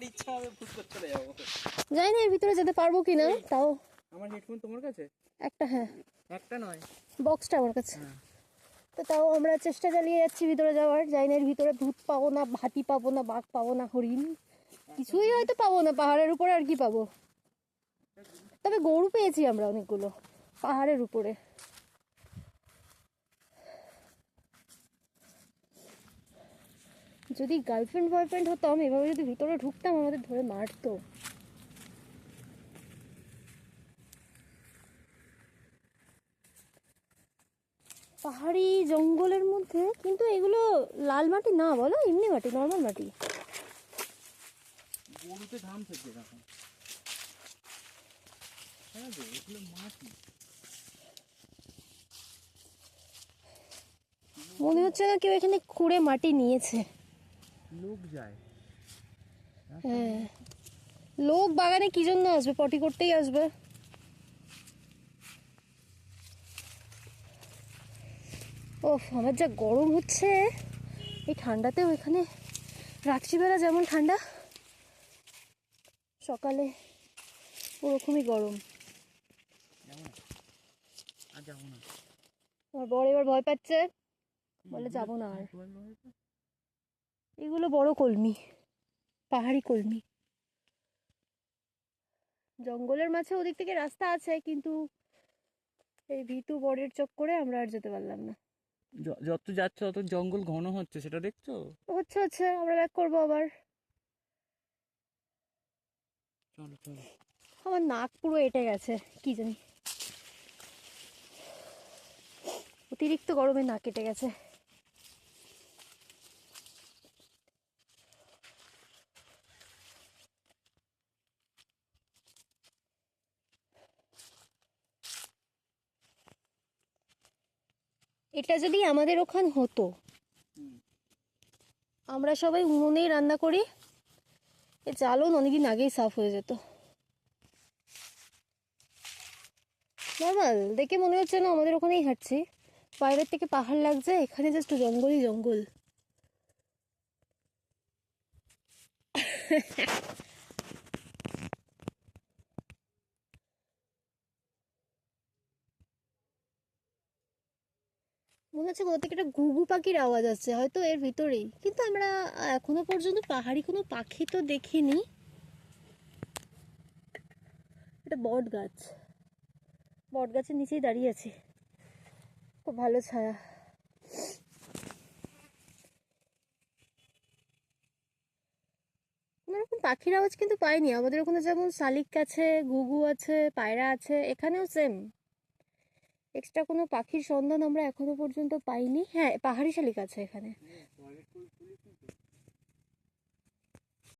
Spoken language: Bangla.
আমার ইচ্ছা হবে ফুটকর চলে যাব জানি না এর ভিতরে যেতে পারব কি না তাও। আমার হেডফোন তোমার কাছে? একটা হ্যাঁ। একটা নয়? বক্সটা আমার কাছে। হ্যাঁ। তো তাও আমরা চেষ্টা চালিয়ে যাচ্ছি ভিতরে যাওয়ার। জানি না এর ভিতরে ভূত পাবো না হাতি পাবো না বাঘ পাবো না হরিণ। কিছুই হয়তো পাবো না পাহাড়ের উপরে আর কি পাবো। তবে গরু পেয়েছি আমরা অনেকগুলো পাহাড়ের উপরে। যদি গার্লফ্রেন্ড বয়ফ্রেন্ড হতাম এভাবে যদি ভিতরে ঢুকতাম আমাদের ধরে মারতো। পাহাড়ি জঙ্গলের মধ্যে কিন্তু এগুলো লাল মাটি না বলো এমনি মাটি নর্মাল মাটি। গরুতে ঘাম ফেলছে এখন হ্যাঁ গো এগুলো মাটি। মনে হচ্ছে না কেউ এখানে খুঁড়ে মাটি নিয়েছে। লোক যায়। হ্যাঁ। লোক বাগানে কি জন্য আসবে? পটি করতেই আসবে। ওফ আমার যা গরম হচ্ছে। এই ঠান্ডাতেও এখানে রাত্রিবেলা যেমন ঠান্ডা সকালে ওরকমই গরম। আমার বর এবার ভয় পাচ্ছে। বলে যাব না আর? এগুলো বড় কলমি পাহাড়ি কলমি। জঙ্গলের মাঝে ওদিক থেকে রাস্তা আছে কিন্তু এই ভিতু বরের চক্করে আমরা আর যেতে পারলাম না। যত যাচ্ছে তত জঙ্গল ঘন হচ্ছে সেটা দেখছ? হচ্ছে হচ্ছে আমরা ব্যাক করব আবার। চলো চলো। আমার নাক পুরো এঁটে গেছে কি জানি। অতিরিক্ত গরমে নাক কেটে গেছে। এটা যদি আমাদের ওখান হতো। আমরা সবাই উনুনেই রান্না করি। এ চালন অনেকদিন আগেই সাফ হয়ে যেত। নর্মাল, দেখে মনে হচ্ছে না আমাদের ওখানেই হাঁটছি। বাইরের থেকে পাহাড় লাগছে, এখানে জাস্ট জঙ্গলই জঙ্গল। মনে হচ্ছে কোথা থেকে একটা ঘুঘু পাখির আওয়াজ আছে হয়তো এর ভিতরেই। কিন্তু আমরা এখনও পর্যন্ত পাহাড়ি কোনো পাখি তো দেখিনি। এটা বট গাছ। বট গাছের নিচেই দাঁড়িয়ে আছি। খুব ভালো ছায়া। পাখির আওয়াজ কিন্তু পাইনি। আমাদের ওখানে যেমন শালিক আছে, ঘুঘু আছে, পায়রা আছে, এখানেও সেম এক্সট্রা কোনো পাখির সন্ধান আমরা এখনও পর্যন্ত পাইনি। হ্যাঁ পাহাড়ি শালিক আছে এখানে।